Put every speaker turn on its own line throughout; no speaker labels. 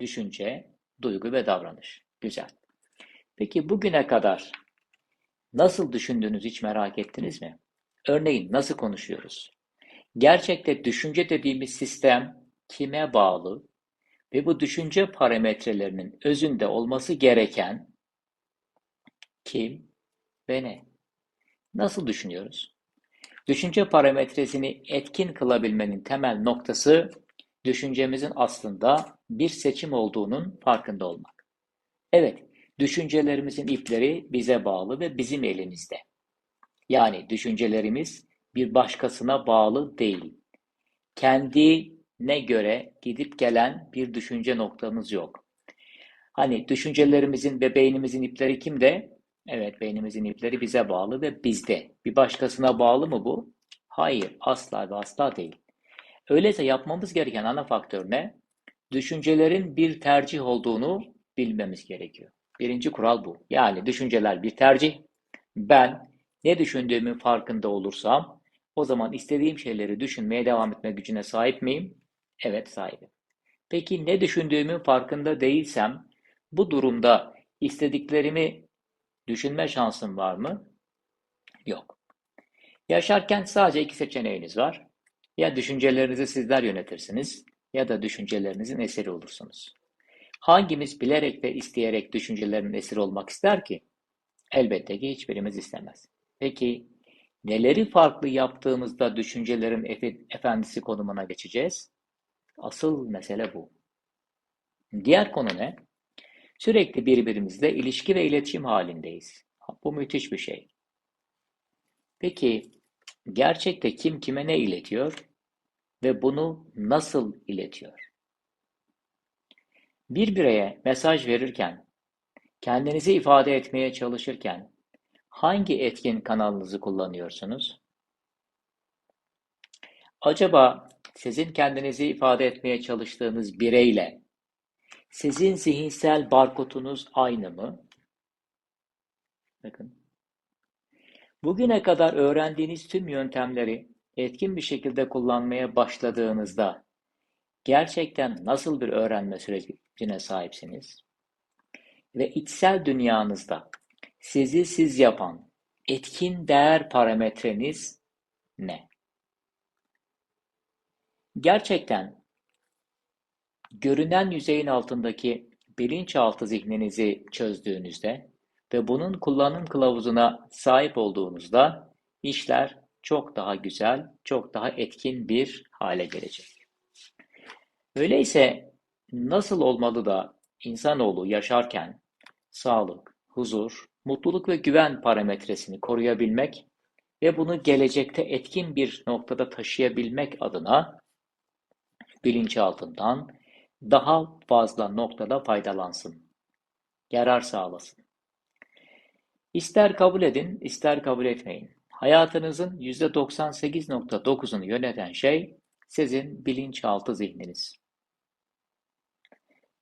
düşünce, duygu ve davranış. Güzel. Peki bugüne kadar nasıl düşündüğünüzü hiç merak ettiniz mi? Örneğin nasıl konuşuyoruz? Gerçekte düşünce dediğimiz sistem kime bağlı ve bu düşünce parametrelerinin özünde olması gereken kim ve ne? Nasıl düşünüyoruz? Düşünce parametresini etkin kılabilmenin temel noktası düşüncemizin aslında bir seçim olduğunun farkında olmak. Evet, düşüncelerimizin ipleri bize bağlı ve bizim elimizde. Yani düşüncelerimiz bir başkasına bağlı değil. Kendine göre gidip gelen bir düşünce noktamız yok. Hani düşüncelerimizin ve beynimizin ipleri kimde? Evet, beynimizin ipleri bize bağlı ve bizde. Bir başkasına bağlı mı bu? Hayır, asla ve asla değil. Öyleyse yapmamız gereken ana faktör ne? Düşüncelerin bir tercih olduğunu bilmemiz gerekiyor. Birinci kural bu. Yani düşünceler bir tercih. Ben ne düşündüğümün farkında olursam o zaman istediğim şeyleri düşünmeye devam etme gücüne sahip miyim? Evet sahibim. Peki ne düşündüğümün farkında değilsem bu durumda istediklerimi düşünme şansım var mı? Yok. Yaşarken sadece iki seçeneğiniz var. Ya düşüncelerinizi sizler yönetirsiniz ya da düşüncelerinizin eseri olursunuz. Hangimiz bilerek ve isteyerek düşüncelerin esiri olmak ister ki? Elbette ki hiçbirimiz istemez. Peki neleri farklı yaptığımızda düşüncelerin efendisi konumuna geçeceğiz? Asıl mesele bu. Diğer konu ne? Sürekli birbirimizle ilişki ve iletişim halindeyiz. Bu müthiş bir şey. Peki gerçekte kim kime ne iletiyor ve bunu nasıl iletiyor? Bir bireye mesaj verirken, kendinizi ifade etmeye çalışırken hangi etkin kanalınızı kullanıyorsunuz? Acaba sizin kendinizi ifade etmeye çalıştığınız bireyle sizin zihinsel barkodunuz aynı mı? Bakın. Bugüne kadar öğrendiğiniz tüm yöntemleri etkin bir şekilde kullanmaya başladığınızda gerçekten nasıl bir öğrenme sürecine sahipsiniz? Ve içsel dünyanızda sizi siz yapan etkin değer parametreniz ne? Gerçekten görünen yüzeyin altındaki bilinçaltı zihninizi çözdüğünüzde ve bunun kullanım kılavuzuna sahip olduğunuzda işler çok daha güzel, çok daha etkin bir hale gelecek. Öyleyse nasıl olmalı da insanoğlu yaşarken sağlık, huzur, mutluluk ve güven parametresini koruyabilmek ve bunu gelecekte etkin bir noktada taşıyabilmek adına bilinçaltından daha fazla noktada faydalansın, yarar sağlasın. İster kabul edin, ister kabul etmeyin. Hayatınızın %98.9'unu yöneten şey sizin bilinçaltı zihniniz.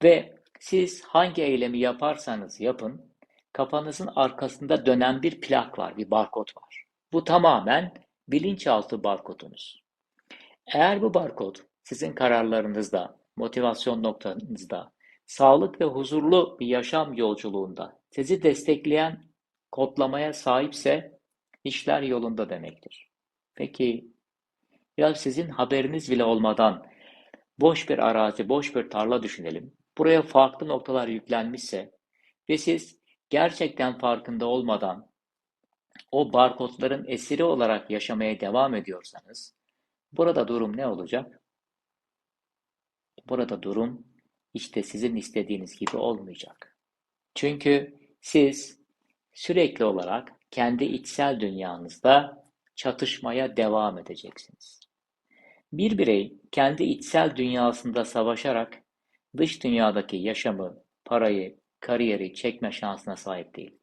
Ve siz hangi eylemi yaparsanız yapın, kafanızın arkasında dönen bir plak var, bir barkod var. Bu tamamen bilinçaltı barkodunuz. Eğer bu barkod sizin kararlarınızda, motivasyon noktanızda, sağlık ve huzurlu bir yaşam yolculuğunda sizi destekleyen kodlamaya sahipse işler yolunda demektir. Peki ya sizin haberiniz bile olmadan boş bir arazi, boş bir tarla düşünelim. Buraya farklı noktalar yüklenmişse ve siz gerçekten farkında olmadan o barkodların esiri olarak yaşamaya devam ediyorsanız burada durum ne olacak? Burada durum işte sizin istediğiniz gibi olmayacak. Çünkü siz sürekli olarak kendi içsel dünyanızda çatışmaya devam edeceksiniz. Bir birey kendi içsel dünyasında savaşarak dış dünyadaki yaşamı, parayı, kariyeri çekme şansına sahip değil.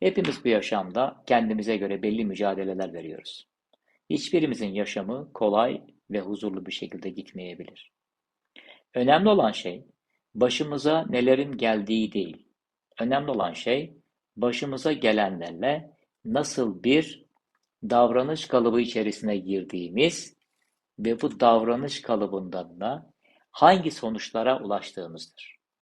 Hepimiz bu yaşamda kendimize göre belli mücadeleler veriyoruz. Hiçbirimizin yaşamı kolay ve huzurlu bir şekilde gitmeyebilir. Önemli olan şey başımıza nelerin geldiği değil. Önemli olan şey başımıza gelenlerle nasıl bir davranış kalıbı içerisine girdiğimiz ve bu davranış kalıbından da hangi sonuçlara ulaştığımızdır.